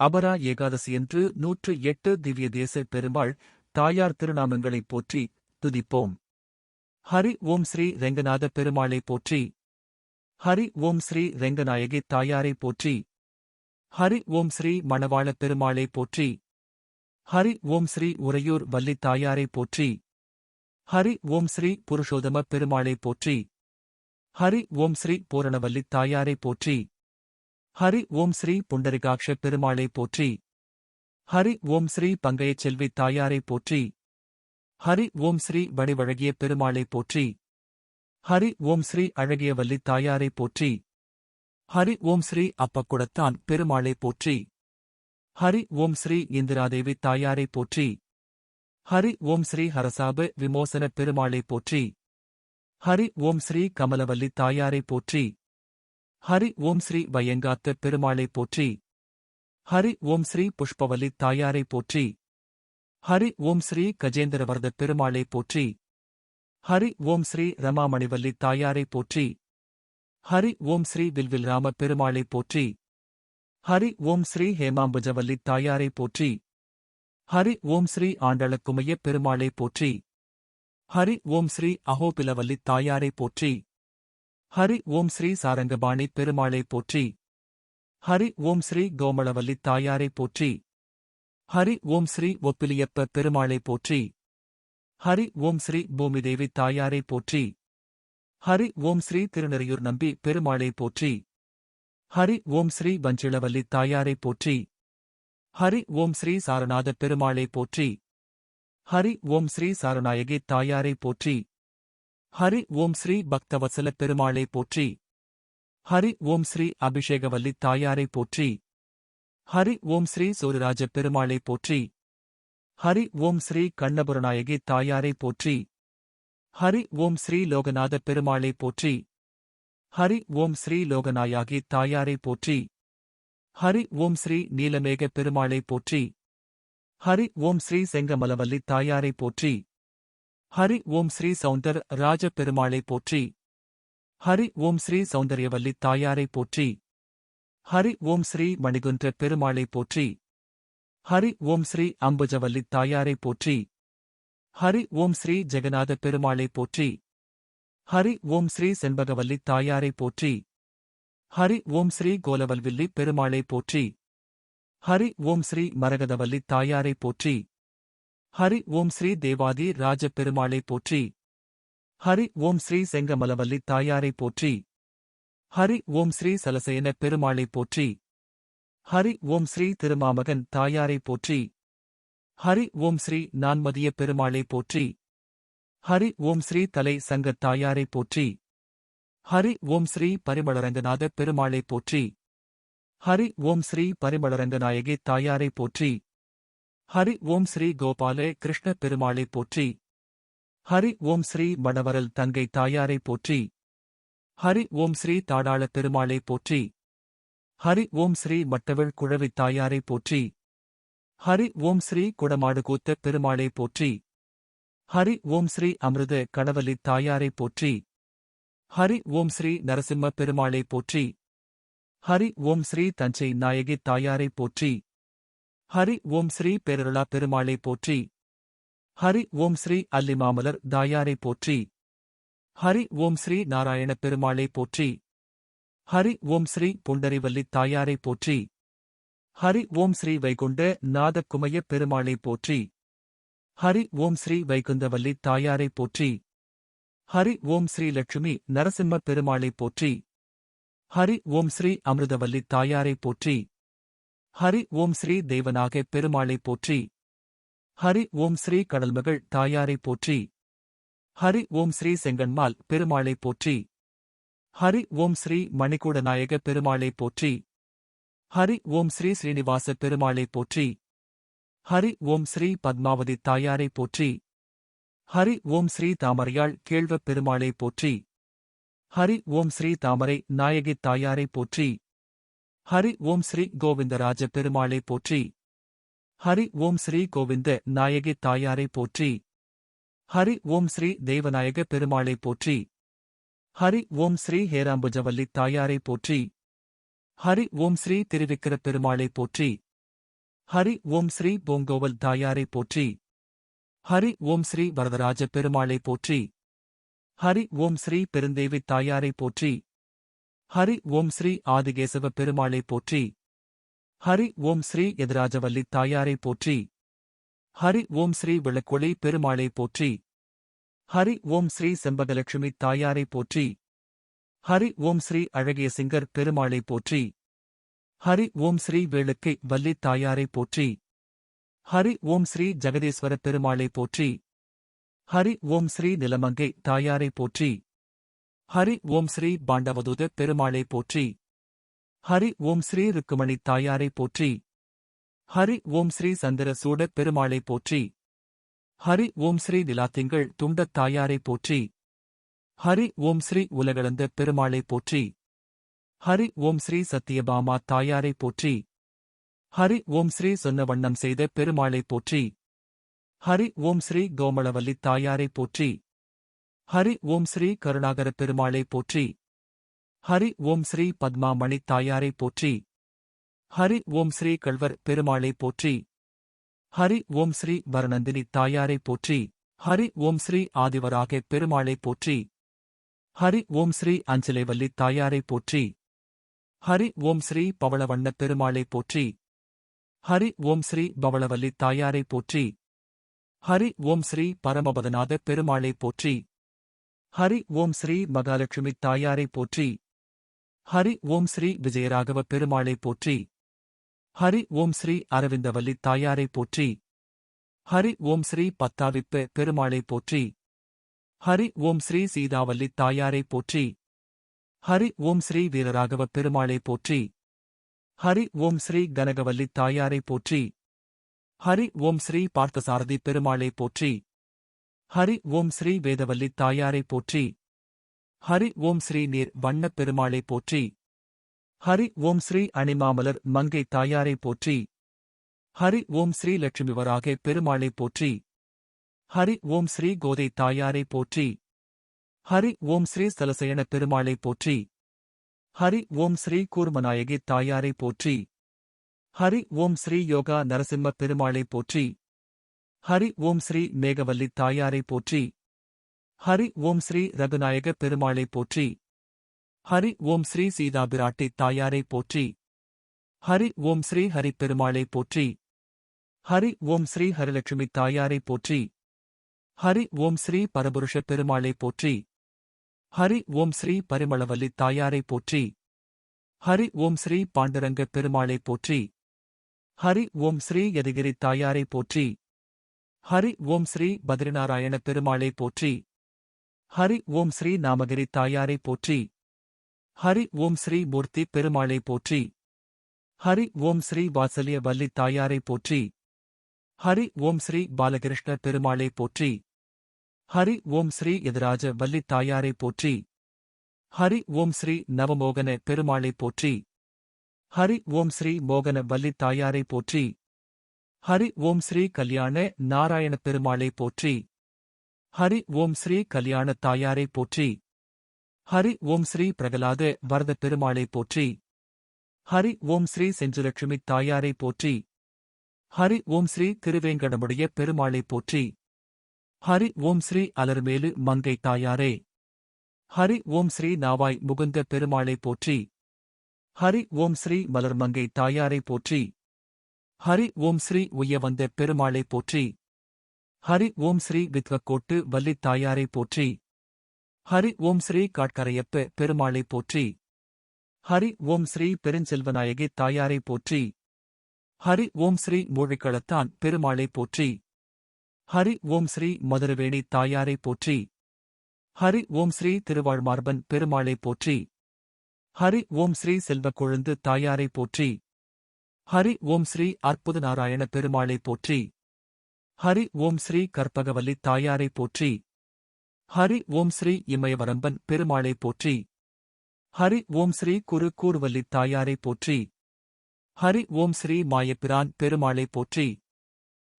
அபரா ஏகாதசியன்று நூற்று எட்டு திவ்ய தேச பெருமாள் தாயார் திருநாமங்களைப் போற்றி துதிப்போம். ஹரி ஓம் ஸ்ரீ ரெங்கநாத பெருமாளை போற்றி. ஹரி ஓம் ஸ்ரீ ரெங்கநாயகி தாயாரை போற்றி. ஹரி ஓம் ஸ்ரீ மணவாள பெருமாளை போற்றி. ஹரி ஓம் ஸ்ரீ உறையூர் வள்ளி தாயாரை போற்றி. ஹரி ஓம் ஸ்ரீ புருஷோதம பெருமாளை போற்றி. ஹரி ஓம் ஸ்ரீ பூரணவல்லி தாயாரை போற்றி. ஹரி ஓம் ஸ்ரீ புண்டரிகாட்ச பெருமாளை போற்றி. ஹரி ஓம் ஸ்ரீ பங்கையச் செல்வி தாயாரை போற்றி. ஹரி ஓம் ஸ்ரீ வடிவழகிய பெருமாளை போற்றி. ஹரி ஓம் ஸ்ரீ அழகிய வல்லி தாயாரை போற்றி. ஹரி ஓம் ஸ்ரீ அப்பக்குடத்தான் பெருமாளை போற்றி. ஹரி ஓம் ஸ்ரீ இந்திராதேவி தாயாரை போற்றி. ஹரி ஓம் ஸ்ரீ ஹரசாபு விமோசன பெருமாளை போற்றி. ஹரி ஓம் ஸ்ரீ கமலவல்லி தாயாரை போற்றி. ஹரி ஓம் ஸ்ரீ வயங்காத்த பெருமாளை போற்றி. ஹரி ஓம் ஸ்ரீ புஷ்பவல்லி தாயாரை போற்றி. ஹரி ஓம் ஸ்ரீ கஜேந்திரவரத பெருமாளை போற்றி. ஹரி ஓம் ஸ்ரீ ரமாமணிவல்லி தாயாரை போற்றி. ஹரி ஓம் ஸ்ரீ வில்வில் ராம பெருமாளை போற்றி. ஹரி ஓம் ஸ்ரீ ஹேமாம்புஜவல்லி தாயாரை போற்றி. ஹரி ஓம் ஸ்ரீ ஆண்டளக்குமைய பெருமாளை போற்றி. ஹரி ஓம் ஸ்ரீ அஹோபிலவல்லி தாயாரை போற்றி. ஹரி ஓம் ஸ்ரீ சாரங்கபாணி பெருமாளை போற்றி. ஹரி ஓம் ஸ்ரீ கோமளவல்லி தாயாரை போற்றி. ஹரி ஓம் ஸ்ரீ ஒப்பிலியப்ப பெருமாளை போற்றி. ஹரி ஓம் ஸ்ரீ பூமிதேவி தாயாரை போற்றி. ஹரி ஓம் ஸ்ரீ திருநெறியூர் நம்பி பெருமாளை போற்றி. ஹரி ஓம் ஸ்ரீ வஞ்சிளவல்லி தாயாரை போற்றி. ஹரி ஓம் ஸ்ரீ சாரநாத பெருமாளை போற்றி. ஹரி ஓம் ஸ்ரீ சாரநாயகி தாயாரை போற்றி. ஹரி ஓம் ஸ்ரீ பக்தவசல பெருமாளை போற்றி. ஹரி ஓம் ஸ்ரீ அபிஷேகவல்லி தாயாரை போற்றி. ஹரி ஓம் ஸ்ரீ சூரியராஜ பெருமாளை போற்றி. ஹரி ஓம் ஸ்ரீ கண்ணபுரநாயகி தாயாரை போற்றி. ஹரி ஓம் ஸ்ரீ லோகநாத பெருமாளை போற்றி. ஹரி ஓம் ஸ்ரீ லோகநாயாகி தாயாரை போற்றி. ஹரி ஓம் ஸ்ரீ நீலமேக பெருமாளை போற்றி. ஹரி ஓம் ஸ்ரீ செங்கமலவல்லி தாயாரை போற்றி. ஹரி ஓம் ஸ்ரீ சௌந்தர் ராஜ பெருமாளை போற்றி. ஹரி ஓம் ஸ்ரீ சௌந்தர்யவல்லி தாயாரை போற்றி. ஹரி ஓம் ஸ்ரீ மணிகுன்ற பெருமாளை போற்றி. ஹரி ஓம் ஸ்ரீ அம்புஜவல்லி தாயாரை போற்றி. ஹரி ஓம் ஸ்ரீ ஜெகநாத பெருமாளை போற்றி. ஹரி ஓம் ஸ்ரீ செண்பகவல்லி தாயாரை போற்றி. ஹரி ஓம் ஸ்ரீ கோலவல்வில்லி பெருமாளை போற்றி. ஹரி ஓம் ஸ்ரீ மரகதவல்லி தாயாரை போற்றி. ஹரி ஓம் ஸ்ரீ தேவாதி ராஜ பெருமாளை போற்றி. ஹரி ஓம் ஸ்ரீ செங்கமலவல்லி தாயாரை போற்றி. ஹரி ஓம் ஸ்ரீ சலசயன பெருமாளை போற்றி. ஹரி ஓம் ஸ்ரீ திருமாமகன் தாயாரை போற்றி. ஹரி ஓம் ஸ்ரீ நான்மதிய பெருமாளை போற்றி. ஹரி ஓம் ஸ்ரீ தலை சங்கத் தாயாரை போற்றி. ஹரி ஓம் ஸ்ரீ பரிமளரங்கநாத பெருமாளை போற்றி. ஹரி ஓம் ஸ்ரீ பரிமளரங்கநாயகி தாயாரை போற்றி. ஹரி ஓம் ஸ்ரீ கோபால கிருஷ்ண பெருமாளை போற்றி. ஹரி ஓம் ஸ்ரீ மணவரல் தங்கை தாயாரை போற்றி. ஹரி ஓம் ஸ்ரீ தாடாள பெருமாளை போற்றி. ஹரி ஓம் ஸ்ரீ மட்டவிழ் குழவி தாயாரை போற்றி. ஹரி ஓம் ஸ்ரீ குடமாடு கூத்த பெருமாளை போற்றி. ஹரி ஓம் ஸ்ரீ அமிர்த கணவலி தாயாரை போற்றி. ஹரி ஓம் ஸ்ரீ நரசிம்ம பெருமாளை போற்றி. ஹரி ஓம் ஸ்ரீ தஞ்சை நாயகி தாயாரை போற்றி. ஹரி ஓம் ஸ்ரீ பேரருளா பெருமாளை போற்றி. ஹரி ஓம் ஸ்ரீ அல்லிமாமலர் தாயாரை போற்றி. ஹரி ஓம் ஸ்ரீ நாராயண பெருமாளை போற்றி. ஹரி ஓம் ஸ்ரீ புண்டரிவல்லி தாயாரை போற்றி. ஹரி ஓம் ஸ்ரீ வைகுண்ட நாதக்குமய பெருமாளை போற்றி. ஹரி ஓம் ஸ்ரீ வைகுந்தவல்லி தாயாரை போற்றி. ஹரி ஓம் ஸ்ரீ லட்சுமி நரசிம்ம பெருமாளை போற்றி. ஹரி ஓம் ஸ்ரீ அமிர்தவல்லி தாயாரை போற்றி. ஹரி ஓம் ஸ்ரீ தேவனாக பெருமாளை போற்றி. ஹரி ஓம் ஸ்ரீ கடல்மகள் தாயாரை போற்றி. ஹரி ஓம் ஸ்ரீ செங்கன்மால் பெருமாளை போற்றி. ஹரி ஓம் ஸ்ரீ மணிக்கூடநாயக பெருமாளை போற்றி. ஹரி ஓம் ஸ்ரீ ஸ்ரீனிவாச பெருமாளை போற்றி. ஹரி ஓம் ஸ்ரீ பத்மாவதி தாயாரை போற்றி. ஹரி ஓம் ஸ்ரீ தாமரையாள் கேள்வப் பெருமாளை போற்றி. ஹரி ஓம் ஸ்ரீ தாமரை நாயகி தாயாரை போற்றி. ஹரி ஓம் ஸ்ரீ கோவிந்தராஜ பெருமாளை போற்றி. ஹரி ஓம் ஸ்ரீ கோவிந்த நாயகி தாயாரை போற்றி. ஹரி ஓம் ஸ்ரீ தேவநாயக பெருமாளை போற்றி. ஹரி ஓம் ஸ்ரீ ஹேராம்புஜவல்லி தாயாரை போற்றி. ஹரி ஓம் ஸ்ரீ திருவிக்கிர பெருமாளை போற்றி. ஹரி ஓம் ஸ்ரீ பூங்கோவல் தாயாரை போற்றி. ஹரி ஓம் ஸ்ரீ வரதராஜ பெருமாளை போற்றி. ஹரி ஓம் ஸ்ரீ பெருந்தேவி தாயாரை போற்றி. ஹரி ஓம் ஸ்ரீ ஆதிகேசவ பெருமாளை போற்றி. ஹரி ஓம் ஸ்ரீ எதிராஜவல்லி தாயாரை போற்றி. ஹரி ஓம் ஸ்ரீ விளக்கொளி பெருமாளை போற்றி. ஹரி ஓம் ஸ்ரீ செம்பகலட்சுமி தாயாரை போற்றி. ஹரி ஓம் ஸ்ரீ அழகிய சிங்கர் பெருமாளை போற்றி. ஹரி ஓம் ஸ்ரீ வேளுக்கை வல்லி தாயாரை போற்றி. ஹரி ஓம் ஸ்ரீ ஜெகதீஸ்வர பெருமாளை போற்றி. ஹரி ஓம் ஸ்ரீ நிலமங்கை தாயாரை போற்றி. ஹரி ஓம் ஸ்ரீ பாண்டவதூத பெருமாளை போற்றி. ஹரி ஓம் ஸ்ரீ ருக்குமணி தாயாரை போற்றி. ஹரி ஓம் ஸ்ரீ சந்திர சூட பெருமாளை போற்றி. ஹரி ஓம் ஸ்ரீ நிலாத்திங்கள் துண்டத் தாயாரை போற்றி. ஹரி ஓம் ஸ்ரீ உலகளந்த பெருமாளை போற்றி. ஹரி ஓம் ஸ்ரீ சத்தியபாமா தாயாரை போற்றி. ஹரி ஓம் ஸ்ரீ சொன்ன வண்ணம் செய்த பெருமாளை போற்றி. ஹரி ஓம் ஸ்ரீ கோமளவல்லி தாயாரை போற்றி. ஹரி ஓம் ஸ்ரீ கருணாகர பெருமாளை போற்றி. ஹரி ஓம் ஸ்ரீ பத்மாமணி தாயாரை போற்றி. ஹரி ஓம் ஸ்ரீ கள்வர் பெருமாளை போற்றி. ஹரி ஓம் ஸ்ரீ வரணந்தினி தாயாரை போற்றி. ஹரி ஓம் ஸ்ரீ ஆதிவராக பெருமாளை போற்றி. ஹரி ஓம் ஸ்ரீ அஞ்சலைவல்லி தாயாரை போற்றி. ஹரி ஓம் ஸ்ரீ பவளவண்ண பெருமாளை போற்றி. ஹரி ஓம் ஸ்ரீ பவளவல்லி தாயாரை போற்றி. ஹரி ஓம் ஸ்ரீ பரமபதநாத பெருமாளை போற்றி. ஹரி ஓம் ஸ்ரீ மகாலட்சுமி தாயாரை போற்றி. ஹரி ஓம் ஸ்ரீ விஜயராகவ பெருமாளை போற்றி. ஹரி ஓம் ஸ்ரீ அரவிந்தவல்லி தாயாரை போற்றி. ஹரி ஓம் ஸ்ரீ பத்தாவிப்ப பெருமாளை போற்றி. ஹரி ஓம் ஸ்ரீ சீதாவல்லி தாயாரை போற்றி. ஹரி ஓம் ஸ்ரீ வீரராகவ பெருமாளை போற்றி. ஹரி ஓம் ஸ்ரீ கனகவல்லி தாயாரை போற்றி. ஹரி ஓம் ஸ்ரீ பார்த்தசாரதி பெருமாளை போற்றி. ஹரி ஓம் ஸ்ரீ வேதவல்லி தாயாரை போற்றி. ஹரி ஓம் ஸ்ரீ நீர் வண்ணப் பெருமாளை போற்றி. ஹரி ஓம் ஸ்ரீ அணிமாமலர் மங்கை தாயாரை போற்றி. ஹரி ஓம் ஸ்ரீ லட்சுமிவராக பெருமாளை போற்றி. ஹரி ஓம் ஸ்ரீ கோதை தாயாரை போற்றி. ஹரி ஓம் ஸ்ரீ சலசயன பெருமாளை போற்றி. ஹரி ஓம் ஸ்ரீ கூர்மநாயகி தாயாரை போற்றி. ஹரி ஓம் ஸ்ரீ யோகா நரசிம்ம பெருமாளை போற்றி. ஹரி ஓம் ஸ்ரீ மேகவல்லி தாயாரை போற்றி. ஹரி ஓம் ஸ்ரீ ரகுநாயக பெருமாளை போற்றி. ஹரி ஓம் ஸ்ரீ சீதாபிராட்டி தாயாரை போற்றி. ஹரி ஓம் ஸ்ரீ ஹரி பெருமாளை போற்றி. ஹரி ஓம் ஸ்ரீ ஹரிலட்சுமி தாயாரை போற்றி. ஹரி ஓம் ஸ்ரீ பரபுருஷ பெருமாளை போற்றி. ஹரி ஓம் ஸ்ரீ பரிமளவல்லி தாயாரை போற்றி. ஹரி ஓம் ஸ்ரீ பாண்டரங்க பெருமாளை போற்றி. ஹரி ஓம் ஸ்ரீ யதிகிரி தாயாரை போற்றி. ஹரி ஓம் ஸ்ரீ பத்ரிநாராயண பெருமாளை போற்றி. ஹரி ஓம் ஸ்ரீ நாமகிரி தாயாரை போற்றி. ஹரி ஓம் ஸ்ரீ மூர்த்தி பெருமாளை போற்றி. ஹரி ஓம் ஸ்ரீ வாசலிய வல்லி தாயாரை போற்றி. ஹரி ஓம் ஸ்ரீ பாலகிருஷ்ண பெருமாளை போற்றி. ஹரி ஓம் ஸ்ரீ எதிராஜ வல்லி தாயாரை போற்றி. ஹரி ஓம் ஸ்ரீ நவமோகன பெருமாளை போற்றி. ஹரி ஓம் ஸ்ரீ மோகன வல்லி தாயாரை போற்றி. ஹரி ஓம் ஸ்ரீ கல்யாண நாராயண பெருமாளை போற்றி. ஹரி ஓம் ஸ்ரீ கல்யாண தாயாரை போற்றி. ஹரி ஓம் ஸ்ரீ பிரகலாத வரத பெருமாளை போற்றி. ஹரி ஓம் ஸ்ரீ செஞ்சுலட்சுமி தாயாரை போற்றி. ஹரி ஓம் ஸ்ரீ திருவேங்கடமுடைய பெருமாளை போற்றி. ஹரி ஓம் ஸ்ரீ அலர்மேலு மங்கை தாயாரே. ஹரி ஓம் ஸ்ரீ நாவாய் முகுந்த பெருமாளை போற்றி. ஹரி ஓம் ஸ்ரீ மலர்மங்கை தாயாரை போற்றி. ஹரி ஓம் ஸ்ரீ உய்யவந்த பெருமாளை போற்றி. ஹரி ஓம் ஸ்ரீ வித்வக்கோட்டு வல்லித் தாயாரை போற்றி. ஹரி ஓம் ஸ்ரீ காட்கரையப்ப பெருமாளை போற்றி. ஹரி ஓம் ஸ்ரீ பெருஞ்செல்வநாயகி தாயாரை போற்றி. ஹரி ஓம் ஸ்ரீ மூழிக்களத்தான் பெருமாளை போற்றி. ஹரி ஓம் ஸ்ரீ மதுரவேணி தாயாரை போற்றி. ஹரி ஓம் ஸ்ரீ திருவாழ்மார்பன் பெருமாளை போற்றி. ஹரி ஓம் ஸ்ரீ செல்வக் கொழுந்து தாயாரை போற்றி. ஹரி ஓம் ஸ்ரீ அற்புத நாராயண பெருமாளை போற்றி. ஹரி ஓம் ஸ்ரீ கற்பகவல்லி தாயாரை போற்றி. ஹரி ஓம் ஸ்ரீ இமயவரம்பன் பெருமாளை போற்றி. ஹரி ஓம் ஸ்ரீ குரு கூர்வல்லி தாயாரை போற்றி. ஹரி ஓம் ஸ்ரீ மாயப்பிரான் பெருமாளை போற்றி.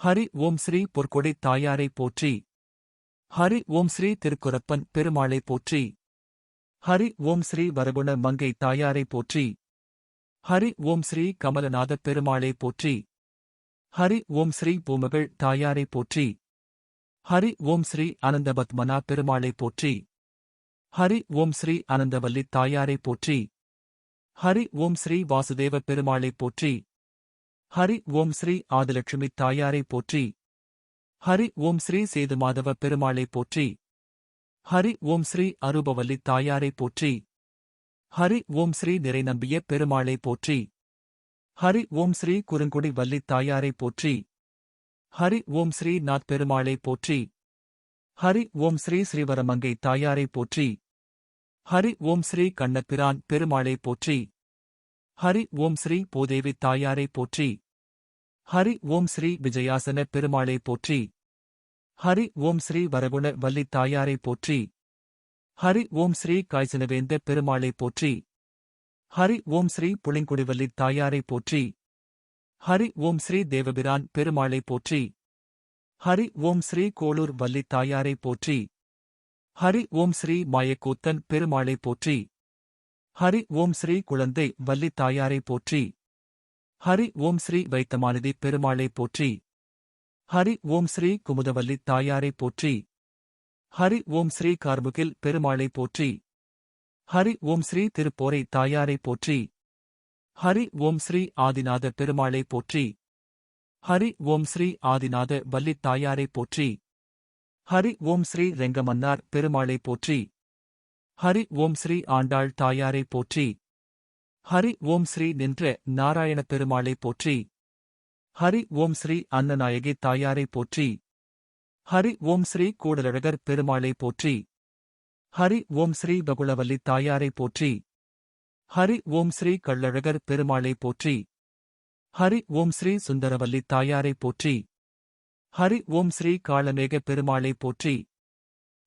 ஹரி ஓம் ஸ்ரீ பொற்கொடை தாயாரை போற்றி. ஹரி ஓம் ஸ்ரீ திருக்குரப்பன் பெருமாளை போற்றி. ஹரி ஓம் ஸ்ரீ வரகுண மங்கை தாயாரை போற்றி. ஹரி ஓம் ஸ்ரீ கமலநாத பெருமாளை போற்றி. ஹரி ஓம் ஸ்ரீ பூமகள் தாயாரை போற்றி. ஹரி ஓம் ஸ்ரீ அனந்தபத்மனா பெருமாளை போற்றி. ஹரி ஓம் ஸ்ரீ அனந்தவல்லி தாயாரை போற்றி. ஹரி ஓம் ஸ்ரீ வாசுதேவ பெருமாளை போற்றி. ஹரி ஓம் ஸ்ரீ ஆதிலட்சுமி தாயாரை போற்றி. ஹரி ஓம் ஸ்ரீ சேதுமாதவ பெருமாளை போற்றி. ஹரி ஓம் ஸ்ரீ அரூபவல்லி தாயாரை போற்றி. ஹரி ஓம் ஸ்ரீ நிறைநம்பிய பெருமாளை போற்றி. ஹரி ஓம் ஸ்ரீ குறுங்குடி வல்லி தாயாரை போற்றி. ஹரி ஓம் ஸ்ரீ நாத் பெருமாளை போற்றி. ஹரி ஓம் ஸ்ரீ ஸ்ரீவரமங்கை தாயாரை போற்றி. ஹரி ஓம் ஸ்ரீ கண்ணப்பிரான் பெருமாளை போற்றி. ஹரி ஓம் ஸ்ரீ போதேவி தாயாரை போற்றி. ஹரி ஓம் ஸ்ரீ விஜயாசன பெருமாளை போற்றி. ஹரி ஓம் ஸ்ரீ வரகுண வல்லி தாயாரை போற்றி. ஹரி ஓம் ஸ்ரீ காய்ச்சனவேந்த பெருமாளை போற்றி. ஹரி ஓம் ஸ்ரீ புளிங்குடிவல்லி தாயாரை போற்றி. ஹரி ஓம் ஸ்ரீ தேவபிரான் பெருமாளை போற்றி. ஹரி ஓம் ஸ்ரீ கோளூர் வல்லி தாயாரை போற்றி. ஹரி ஓம் ஸ்ரீ மாயக்கூத்தன் பெருமாளை போற்றி. ஹரி ஓம் ஸ்ரீ குழந்தை வல்லி தாயாரை போற்றி. ஹரி ஓம் ஸ்ரீ வைத்தமானதி பெருமாளை போற்றி. ஹரி ஓம் ஸ்ரீ குமுதவல்லி தாயாரை போற்றி. ஹரி ஓம் ஸ்ரீ கார்முகில் பெருமாளை போற்றி. ஹரி ஓம் ஸ்ரீ திருப்போரை தாயாரை போற்றி. ஹரி ஓம் ஸ்ரீ ஆதிநாத பெருமாளை போற்றி. ஹரி ஓம் ஸ்ரீ ஆதிநாத வல்லி தாயாரை போற்றி. ஹரி ஓம் ஸ்ரீ ரெங்கமன்னார் பெருமாளை போற்றி. ஹரி ஓம் ஸ்ரீ ஆண்டாள் தாயாரை போற்றி. ஹரி ஓம் ஸ்ரீ நின்ற நாராயண பெருமாளை போற்றி. ஹரி ஓம் ஸ்ரீ அன்னநாயகி தாயாரை போற்றி. ஹரி ஓம் ஸ்ரீ கூடலழகர் பெருமாளை போற்றி. ஹரி ஓம் ஸ்ரீ பகுளவல்லி தாயாரை போற்றி. ஹரி ஓம் ஸ்ரீ கள்ளழகர் பெருமாளை போற்றி. ஹரி ஓம் ஸ்ரீ சுந்தரவல்லி தாயாரை போற்றி. ஹரி ஓம் ஸ்ரீ காளமேக பெருமாளை போற்றி.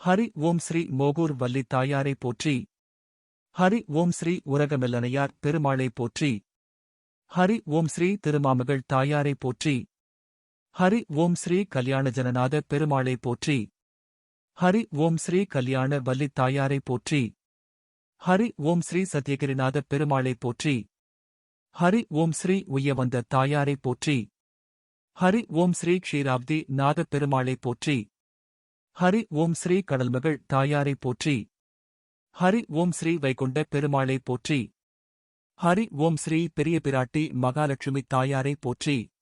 ஹரி ஓம் ஸ்ரீ மோகூர் வல்லி தாயாரை போற்றி. ஹரி ஓம் ஸ்ரீ உரகமெல்லனையார் பெருமாளை போற்றி. ஹரி ஓம் ஸ்ரீ திருமாமகள் தாயாரை போற்றி. ஹரி ஓம் ஸ்ரீ கல்யாண ஜனநாத பெருமாளை போற்றி. ஹரி ஓம் ஸ்ரீ கல்யாண வல்லி தாயாரை போற்றி. ஹரி ஓம் ஸ்ரீ சத்யகிரிநாத பெருமாளை போற்றி. ஹரி ஓம் ஸ்ரீ உய்யவந்த தாயாரை போற்றி. ஹரி ஓம் ஸ்ரீ க்ஷீராப்தி நாத பெருமாளை போற்றி. ஹரி ஓம் ஸ்ரீ கடல்மகள் தாயாரை போற்றி. ஹரி ஓம் ஸ்ரீ வைகுண்ட பெருமாளை போற்றி. ஹரி ஓம் ஸ்ரீ பெரிய பிராட்டி மகாலட்சுமி தாயாரை போற்றி.